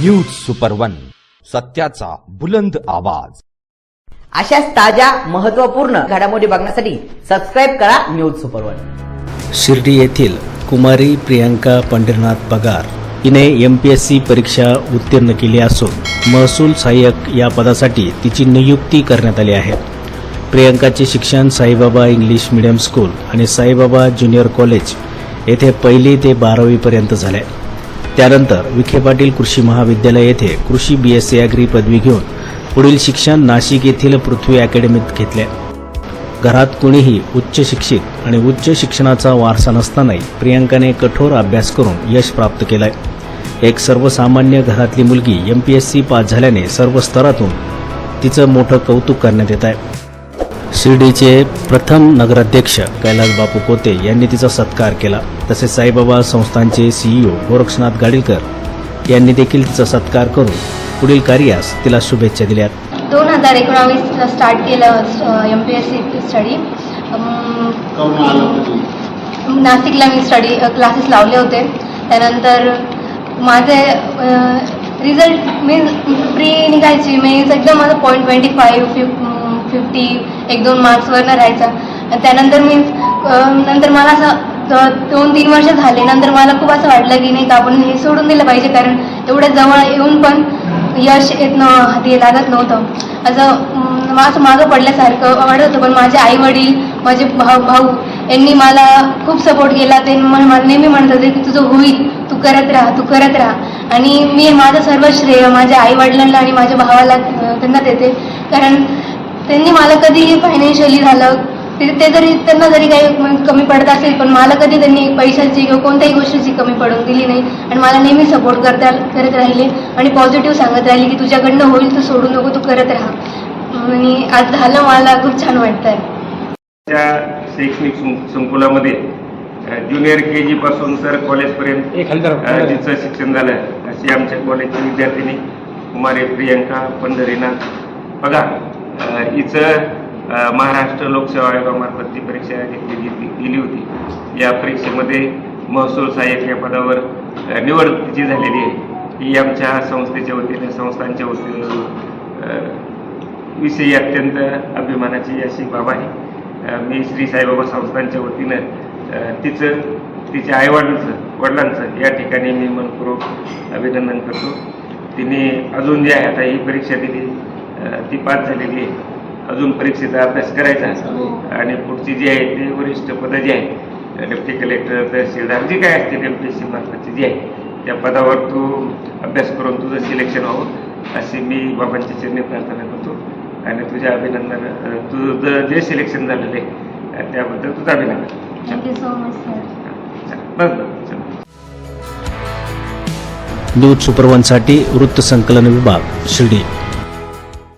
News super one सत्याचा बुलंद आवाज. अशाच ताज्या महत्त्वपूर्ण घडामोडी बघण्यासाठी सबस्क्राईब करा न्यूज सुपर वन. शिर्डी येथील कुमारी प्रियांका पंढरीनाथ पगार हिने एम पी एस सी परीक्षा उत्तीर्ण केली असून महसूल सहाय्यक या पदासाठी तिची नियुक्ती करण्यात आली आहे. प्रियांकाचे शिक्षण साईबाबा इंग्लिश मिडियम स्कूल आणि साईबाबा ज्युनियर कॉलेज येथे पहिली ते बारावीपर्यंत झाले. त्यानंतर विखे पाटील कृषी महाविद्यालय येथे कृषी बी एस सी अॅग्री पदवी घेऊन पुढील शिक्षण नाशिक येथील पृथ्वी अकॅडमीत घेतले. घरात कुणीही उच्च शिक्षित आणि उच्च शिक्षणाचा वारसा नसतानाही प्रियांकाने कठोर अभ्यास करून यश प्राप्त केलंय. एक सर्वसामान्य घरातली मुलगी M P S C pass झाल्याने सर्व स्तरातून तिचं मोठं कौतुक करण्यात येत आहे. शिर्डीचे प्रथम नगराध्यक्ष कैलास बापू कोते यांनी तिचा सत्कार केला. तसेच साईबाबा संस्थांचे सीईओ गोरक्षनाथ गाडीलकर यांनी देखील तिचा सत्कार करून पुढील कार्यास तिला शुभेच्छा दिल्यात. दोन हजार एकोणावीसला स्टार्ट केलं M P S C study नाशिकला मी स्टडी क्लासेस लावले होते. त्यानंतर माझे रिझल्ट मी प्री निघायची मीन्स एकदम माझं पॉईंट ट्वेंटी फाईव्ह फिफ फिफ्टी एक दोन मार्क्सवरनं राहायचा. त्यानंतर मीन्स नंतर मला असं दोन तीन वर्ष झाले. नंतर मला खूप असं वाटलं की नाही का आपण हे सोडून दिलं पाहिजे. कारण एवढ्या जवळ येऊन पण यश येत न हाती लागत नव्हतं. असं असं मागं पडल्यासारखं वाटत होतं. पण माझे आई वडील माझे भाऊ भाऊ यांनी मला खूप सपोर्ट केला. ते मला नेहमी म्हणत होते की तुझं होईल तू करत राहा तू करत राहा. आणि मी माझं सर्व श्रेय माझ्या आई वडिलांना आणि माझ्या भावाला त्यांना देते. कारण त्यांनी मला कधी फायनान्शियली झालं ते ते जरी त्यांना जरी काही कमी पडत असेल पण मला कधी त्यांनी पैशाची किंवा कोणत्याही गोष्टीची कमी पडून दिली नाही. आणि मला नेहमी सपोर्ट करता करत राहिले. आणि पॉझिटिव्ह सांगत राहिले की तुझ्याकडनं होईल तू सोडू नको तू करत राहा. आणि आज झालं मला खूप छान वाटतंय. त्या शैक्षणिक संकुलामध्ये ज्युनियर के जी पासून तर कॉलेजपर्यंत जिचं शिक्षण झालं अशी आमच्या कॉलेजची विद्यार्थिनी कुमारी प्रियंका पंढरीनाथ. पगार अ, हिचं महाराष्ट्र लोकसेवा आयोगामार्फत ती परीक्षा घेतली गेली गेली होती. या परीक्षेमध्ये महसूल सहाय्यक या पदावर निवड तिची झालेली आहे. ही आमच्या संस्थेच्या वतीने संस्थांच्या वतीने विषयी अत्यंत अभिमानाची अशी बाब आहे. मी श्री साईबाबा संस्थांच्या वतीनं तिचं तिच्या आईवडिलांचं वडिलांचं या ठिकाणी मी मनपूर्वक अभिनंदन करतो. तिने अजून जे आहे आता ही परीक्षा दिली. ती पास झालेली आहे. अजून परीक्षेचा अभ्यास करायचा आणि पुढची जी आहे ती वरिष्ठ पदं जी आहे डेप्टी कलेक्टर तहसीलदार जी काय असतील एम पी एस सी मार्फतची जी आहे त्या पदावर तू अभ्यास करून तुझं सिलेक्शन व्हावं अशी मी बाबांच्या चरणी प्रार्थना करतो. आणि तुझ्या अभिनंदन तुझं जे सिलेक्शन झालेलं आहे त्याबद्दल तुझं अभिनंदन. थँक्यू सो मच सर चल, बस न्यूज सुपरवनसाठी वृत्तसंकलन विभाग शिर्डी.